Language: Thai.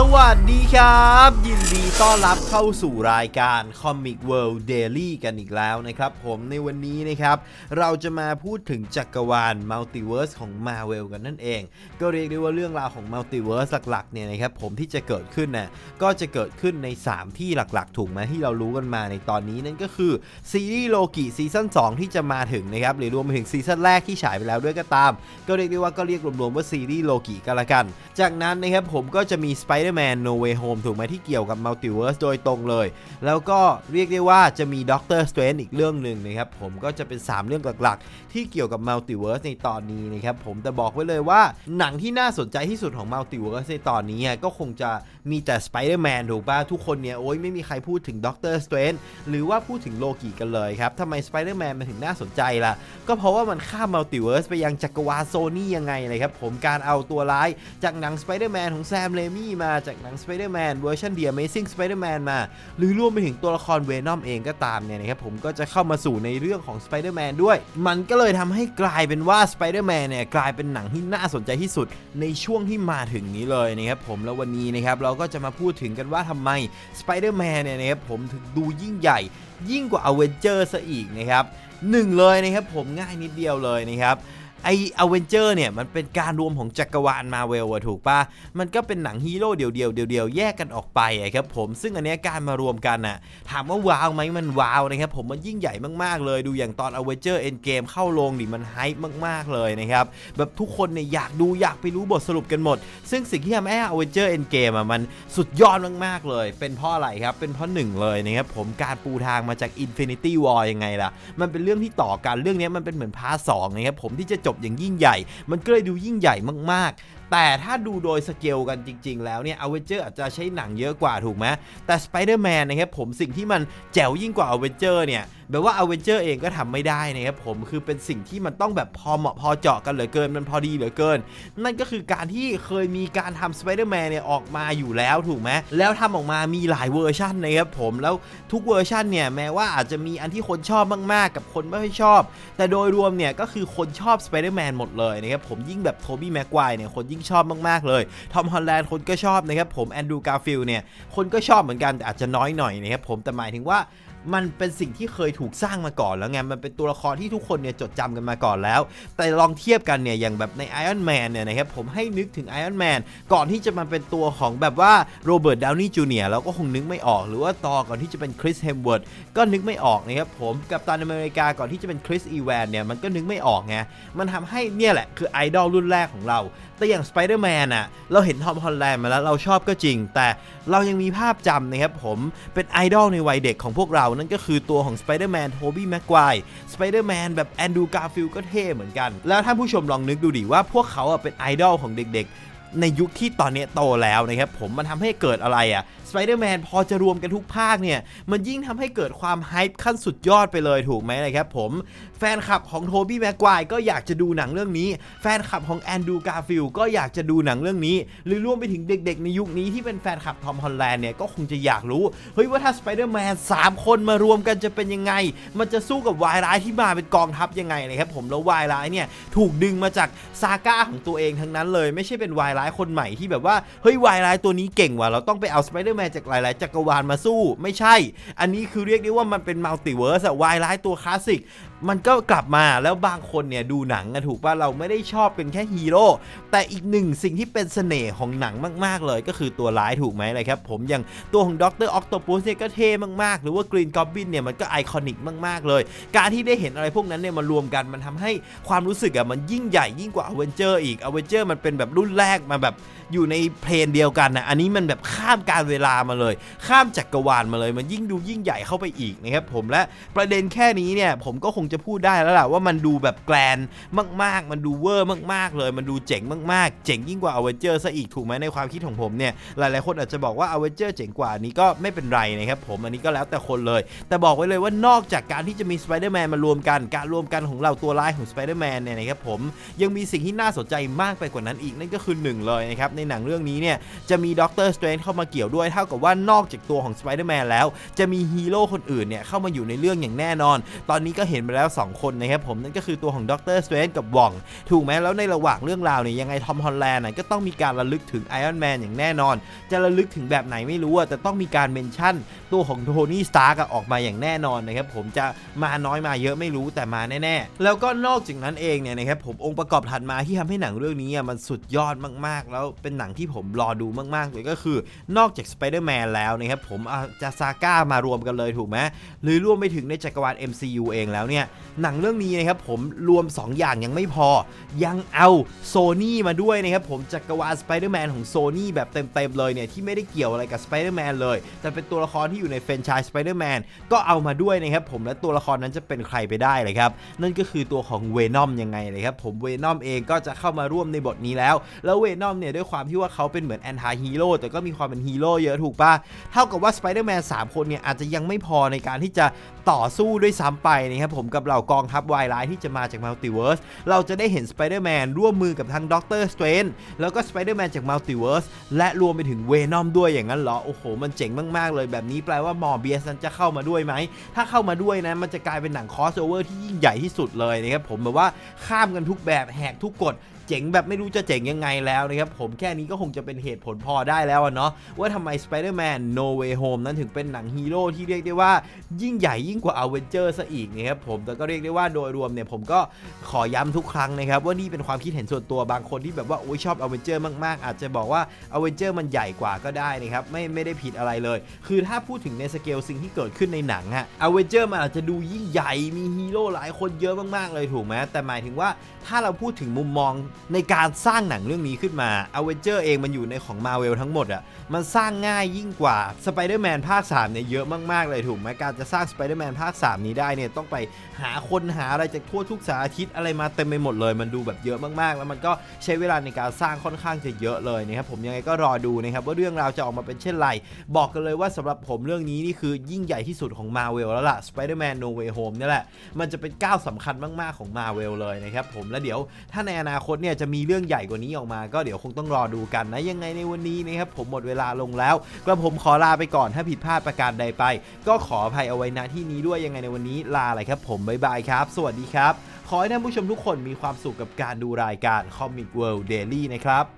สวัสดีครับ ยินดีต้อนรับเข้าสู่รายการ Comic World Daily กันอีกแล้วนะครับ ผมในวันนี้นะครับ เราจะมาพูดถึงจักรวาลมัลติเวิร์สของ Marvel กันนั่นเอง ก็เรียกได้ว่าเรื่องราวของมัลติเวิร์สหลักๆเนี่ยนะครับผมที่จะเกิดขึ้นน่ะก็จะเกิดขึ้นใน 3 ที่หลักๆ ถูกไหมที่เรารู้กันมาในตอนนี้นั่นก็คือซีรีส์โลกิซีซั่น2ที่จะมาถึงนะครับหรือรวมไปถึงซีซั่นแรกที่ฉายไปแล้วด้วยก็ตาม ก็เรียกได้ว่าก็เรียกรวมๆว่าซีรีส์โลกิกันละกัน จากนั้นนะครับผมก็จะมี Spider-Man No Way Home ถูกไหมที่เกี่ยวกับมัลติเวิร์สโดยตรงเลย แล้วก็เรียกได้ว่าจะมี Doctor Strange อีกเรื่องหนึ่งนะครับ ผมก็จะเป็น 3 เรื่องหลักๆ ที่เกี่ยวกับมัลติเวิร์สในตอนนี้นะครับ ผมแต่บอกไว้เลยว่าหนังที่น่าสนใจที่สุดของมัลติเวิร์สในตอนนี้ก็คงจะมีแต่ Spider-Man ถูกป่ะทุกคนเนี่ยโอ้ยไม่มีใครพูดถึง Doctor Strange หรือว่าพูดถึงโลกิกันเลยครับทำไม Spider-Man มันถึงน่าสนใจล่ะ ก็เพราะว่ามันข้ามมัลติเวิร์สไปยังจักรวาลโซนี่ยังไงเลยครับผมการเอาตัวร้ายจากหนัง Spider-Man ของแซมเรมี่มาจากหนัง Spider-Man เวอร์ชัน The Amazing Spider-Man มา หรือรวมไปถึงตัวละครเวนอมเองก็ตามเนี่ยนะครับผมก็จะเข้ามาสู่ในเรื่องของ Spider-Man ด้วย มันก็เลยทำให้กลายเป็นว่า Spider-Man เนี่ยกลายเป็นหนังที่น่าสนใจที่สุดในช่วงที่มาถึงนี้เลยนะครับผมแล้ววันนี้นะครับเราก็จะมาพูดถึงกันว่าทำไม Spider-Man เนี่ยนะครับผมถึงดูยิ่งใหญ่ยิ่งกว่า Avenger ซะอีกนะครับหนึ่งเลยนะครับผมง่ายนิดเดียวเลยนะครับไออเวนเจอร์เนี่ยมันเป็นการรวมของจักรวาลมาเวลอะถูกปะมันก็เป็นหนังฮีโร่เดี่ยวเดี่ยวแยกกันออกไปอะครับผมซึ่งอันนี้การมารวมกันอะถามว่าว้าวไหมมันว้าวนะครับผมมันยิ่งใหญ่มากๆเลยดูอย่างตอนอเวนเจอร์เอ็นเกมเข้าโรงดิมันไฮป์มากๆเลยนะครับแบบทุกคนเนี่ยอยากดูอยากไปรู้บทสรุปกันหมด ซึ่งสิ่งที่ทำให้อเวนเจอร์เอ็นเกมอะมันสุดยอดมากๆเลย เป็นเพราะอะไรครับเป็นเพราะหนึ่งเลยนะครับผมการปูทางมาจาก Infinity War ยังไงล่ะ มันเป็นเรื่องที่ต่อกันเรื่องนี้มันเป็นเหมือนพาร์ทสองนะครับผมที่จะจบอย่างยิ่งใหญ่ มันก็เลยดูยิ่งใหญ่มากๆแต่ถ้าดูโดยสเกลกันจริง ๆ แล้วเนี่ยอเวนเจอร์อาจจะใช้หนังเยอะกว่าถูกไหมแต่ Spider-Man นะครับผมสิ่งที่มันแจ๋วยิ่งกว่าอเวนเจอร์เนี่ยแบบว่าอเวนเจอร์เองก็ทำไม่ได้นะครับผมคือเป็นสิ่งที่มันต้องแบบพอเหมาะพอเจาะกันเหลือเกินมันพอดีเหลือเกิน นั่นก็คือการที่เคยมีการทำ Spider-Man เนี่ยออกมาอยู่แล้วถูกไหมแล้วทำออกมามีหลายเวอร์ชันนะครับผมแล้วทุกเวอร์ชันเนี่ยแม้ว่าอาจจะมีอันที่คนชอบมากๆ กับคนไม่ค่อยชอบ แต่โดยรวมเนี่ยก็คือคนชอบ Spider-Man หมดเลยนะครับผมยิ่งแบบโทบี้แม็กไกว์เนี่ยคนยิ่งชอบมากๆเลยทอมฮอลแลนด์คนก็ชอบนะครับผมแอนดรูการ์ฟิลเนี่ยคนก็ชอบเหมือนกันแต่อาจจะน้อยหน่อยนะครับผมแต่หมายถึงว่า มันเป็นสิ่งที่เคยถูกสร้างมาก่อนแล้วไง มันเป็นตัวละครที่ทุกคนเนี่ยจดจำกันมาก่อนแล้ว แต่ลองเทียบกันเนี่ยอย่างแบบใน Iron Man เนี่ยนะครับผมให้นึกถึง Iron Man ก่อนที่จะมาเป็นตัวของแบบว่าโรเบิร์ตดาวนี่จูเนียร์เราก็คงนึกไม่ออก หรือว่าตอก่อนที่จะเป็นคริสเฮมเวิร์ดก็นึกไม่ออกนะครับผมกับตันอเมริกาก่อนที่จะเป็นคริสอีแวนเนี่ยมันก็นึกไม่ออกไงมันทำให้เนี่ยแหละคือไอดอลรุ่นแรกของเรา แต่อย่าง Spider-Man อะเราเห็นทอมฮอลแลนด์มาแล้วเราชอบก็จริง แต่เรายังมีภาพจำนะครับผมเป็นไอดอลในวัยเด็กของพวกเรานั่นก็คือตัวของสไปเดอร์แมนโทบี้แม็กไกวร์ Spider-Man แบบแอนดูการ์ฟิลก็เท่เหมือนกัน แล้วท่านผู้ชมลองนึกดูดิว่าพวกเขาเป็นไอดอลของเด็กๆ ในยุคที่ตอนนี้โตแล้วนะครับผมมันทำให้เกิดอะไรอะ Spider-Man พอจะรวมกันทุกภาคเนี่ยมันยิ่งทำให้เกิดความไฮป์ขั้นสุดยอดไปเลยถูกไหมนะครับผมแฟนคลับของโทบี้แม็กไกว์ก็อยากจะดูหนังเรื่องนี้ แฟนคลับของแอนดูการ์ฟิลก็อยากจะดูหนังเรื่องนี้ หรือรวมไปถึงเด็กๆ ในยุคนี้ที่เป็นแฟนคลับทอมฮอลแลนด์เนี่ยก็คงจะอยากรู้เฮ้ยว่าถ้า Spider-Man 3คนมารวมกันจะเป็นยังไง มันจะสู้กับวายร้ายที่มาเป็นกองทัพยังไงนะครับผมแล้ววายร้ายเนี่ยถูกดึงมาจากซาก้าของตัวเองทั้งนั้นเลย ไม่ใช่เป็นวายร้ายคนใหม่ที่แบบว่าเฮ้ยวายร้ายตัวนี้เก่งว่ะเราต้องไปเอาสไปเดอร์แมนจากหลาย ๆ จักรวาลมาสู้ ไม่ใช่ อันนี้คือเรียกได้ว่ามันเป็นมัลติเวิร์สอะวายร้ายตัวคลาสสิกมันก็กลับมาแล้วบางคนเนี่ยดูหนังอะถูกป่ะเราไม่ได้ชอบเป็นแค่ฮีโร่แต่อีกหนึ่งสิ่งที่เป็นเสน่ห์ของหนังมากๆเลย ก็คือตัวร้ายถูกไหมเลยครับ ผมอย่างตัวของด็อกเตอร์ออคโตปัสเนี่ยก็เท่มากๆ หรือว่ากรีนกอบบินเนี่ยมันก็ไอคอนิกมากๆเลย การที่ได้เห็นอะไรพวกนั้นเนี่ยมารวมกันมันทำให้ความรู้สึกอะมันยิ่งใหญ่ยิ่งกว่าอเวนเจอร์อีกอเวนเจอร์มันเป็นแบบรุ่นแรกมาแบบอยู่ในเพลนเดียวกันนะอันนี้มันแบบข้ามการเวลามาเลย ข้ามจักรวาลมาเลย มันยิ่งดูยิ่งใหญ่เข้าไปอีกนะครับผมและประเด็นแค่นี้เนี่ยผมก็คงจะพูดได้แล้วล่ะว่ามันดูแบบแกลนมากๆ มันดูเวอร์มากๆ เลย มันดูเจ๋งมากๆ เจ๋งยิ่งกว่าอเวนเจอร์ซะอีกถูกไหมในความคิดของผมเนี่ย หลายๆคนอาจจะบอกว่าอเวนเจอร์เจ๋งกว่านี้ก็ไม่เป็นไรนะครับผม อันนี้ก็แล้วแต่คนเลย แต่บอกไว้เลยว่านอกจากการที่จะมีสไปเดอร์แมนมารวมกัน การรวมกันของเราตัวร้ายของสไปเดอร์แมนเนี่ยนะครับผม ยังมีสิ่งที่น่าสนใจมากไปกว่านั้นอีกนั่นก็คือหนึ่งเลยนะครับ ในหนังเรื่องนี้เนี่ยจะมีด็อกเตอร์สเตรนเข้ามาเกี่ยวด้วยเท่ากับว่านอกจากตัวของสไปเดอร์แมนแล้ว จะมีฮีโร่คนอื่นเนี่ยเข้ามาอยู่ในเรื่องอย่างแน่นอน ตอนนี้ก็เห็นไปแล้ว 2 คนนะครับผมนั่นก็คือตัวของด็อกเตอร์สเตรนกับวอง ถูกไหมแล้วในระหว่างเรื่องราวเนี่ยยังไงทอมฮอลแลนด์ก็ต้องมีการระลึกถึงไอรอนแมนอย่างแน่นอน จะระลึกถึงแบบไหนไม่รู้อะแต่ต้องมีการเมนชั่น ตัวของโทนี่สตาร์กออกมาอย่างแน่นอนนะครับผมจะมาน้อยมาเยอะไม่รู้แต่มาแน่ๆ แล้วก็นอกจากนั้นเองเนี่ยนะครับผมองค์ประกอบถัดมาที่ทำให้หนังเรื่องนี้มันสุดยอดมากๆ แล้วเป็นหนังที่ผมรอดูมากๆเลยก็คือนอกจากสไปเดอร์แมนแล้วนะครับผมอาจจะซาก้ามารวมกันเลยถูกไหมหรือรวมไปถึงในจักรวาล MCU เองแล้วเนี่ยหนังเรื่องนี้นะครับผมรวม 2 อย่างยังไม่พอ ยังเอาโซนี่มาด้วยนะครับผมจักรวาลสไปเดอร์แมนของโซนี่แบบเต็มๆเลยเนี่ยที่ไม่ได้เกี่ยวอะไรกับสไปเดอร์แมนเลย แต่เป็นตัวละครที่อยู่ในแฟรนไชส์สไปเดอร์แมนก็เอามาด้วยนะครับผมและตัวละครนั้นจะเป็นใครไปได้เลยครับ นั่นก็คือตัวของเวนอมยังไงเลยครับผมเวนอมเองก็จะเข้ามาร่วมในบทนี้แล้ว แล้วเวนอมเนี่ยด้วยความที่ว่าเขาเป็นเหมือนแอนตี้ฮีโร่แต่ก็มีความเป็นฮีโร่เยอะถูกปะเท่ากับว่าสไปเดอร์แมน3คนเนี่ยอาจจะยังไม่พอในการที่จะต่อสู้ด้วยซ้ำไปนะครับผมกับเหล่ากองทัพวายร้ายที่จะมาจากมัลติเวิร์สเราจะได้เห็นสไปเดอร์แมนร่วมมือกับทั้งด็อกเตอร์สเตรนแล้วก็สไปเดอร์แมนจากมัลติเวิร์สและรวมไปถึงเวนอมด้วยอย่างนั้นเหรอ โอ้โห มันเจ๋งมาก ๆ เลยแบบนี้แปลว่ามอร์เบียสนั้นจะเข้ามาด้วยไหม ถ้าเข้ามาด้วยนะ มันจะกลายเป็นหนังคอสโอเวอร์ที่ยิ่งใหญ่ที่สุดเลยนะครับผมแบบว่าข้ามกันทุกแบบแหกทุกกฎ เจ๋งแบบไม่รู้จะเจ๋งยังไงแล้วนะครับผมแค่นี้ก็คงจะเป็นเหตุผลพอได้แล้วอะเนาะว่าทำไม Spider-Man No Way Home นั้นถึงเป็นหนังฮีโร่ที่เรียกได้ว่ายิ่งใหญ่ยิ่งกว่า a v e n g e r ซะอีกนะครับผมแต่ก็เรียกได้ว่าโดยรวมเนี่ยผมก็ขอย้ำทุกครั้งนะครับว่านี่เป็นความคิดเห็นส่วนตัวบางคนที่แบบว่าโอ้ยชอบ a v e n g e r มากๆ อาจจะบอกว่า a v e n g e r มันใหญ่กว่าก็ได้นะครับไม่ไม่ได้ผิดอะไรเลย คือถ้าพูดถึงในสเกลสิ่งที่เกิดขึ้นในหนังอะ a v e n g e r มันอาจจะดูยิ่งใหญ่มีฮีโร่หลายคนเยอะมากๆเลยถูกไหมแต่หมายถึงว่าถ้าเราพูดถึงมุมมองในการสร้างหนังเรื่องนี้ขึ้นมา a v e n g e r เองมันอยู่ในของ Marvel ทั้งหมดอะมันสร้างง่ายยิ่งกว่า Spider-Man ภาค 3 เนี่ยเยอะมาก ๆ เลยถูกไหมการจะสร้าง Spider-Man ภาค 3 นี้ได้เนี่ยต้องไปหาคนหาอะไรจากทั่วทุกสารทิศอะไรมาเต็มไปหมดเลย มันดูแบบเยอะมากๆ แล้วมันก็ใช้เวลาในการสร้างค่อนข้างจะเยอะเลยนะครับผมยังไงก็รอดูนะครับว่าเรื่องราวจะออกมาเป็นเช่นไร บอกกันเลยว่าสำหรับผมเรื่องนี้นี่คือยิ่งใหญ่ที่สุดของ Marvel แล้วล่ะ Spider-Man No Way Home เนี่ยแหละมันจะเป็นก้าวสำคัญมากๆของ Marvel เลยนะครับผมแล้วเดี๋ยวถ้าในอนาคตเนี่ยจะมีเรื่องใหญ่กว่านี้ออกมา ก็เดี๋ยวคงต้องรอดูกันนะยังไงในวันนี้นะครับผมหมดเวลาลงแล้ว ก็ผมขอลาไปก่อนถ้าผิดพลาดประการใดไป ก็ขออภัยเอาไว้ณที่นี้ด้วยยังไงในวันนี้ลาเลยครับ ผมบ๊ายบายครับ สวัสดีครับ ขอให้ท่านผู้ชมทุกคนมีความสุขกับการดูรายการ Comic World Daily นะครับ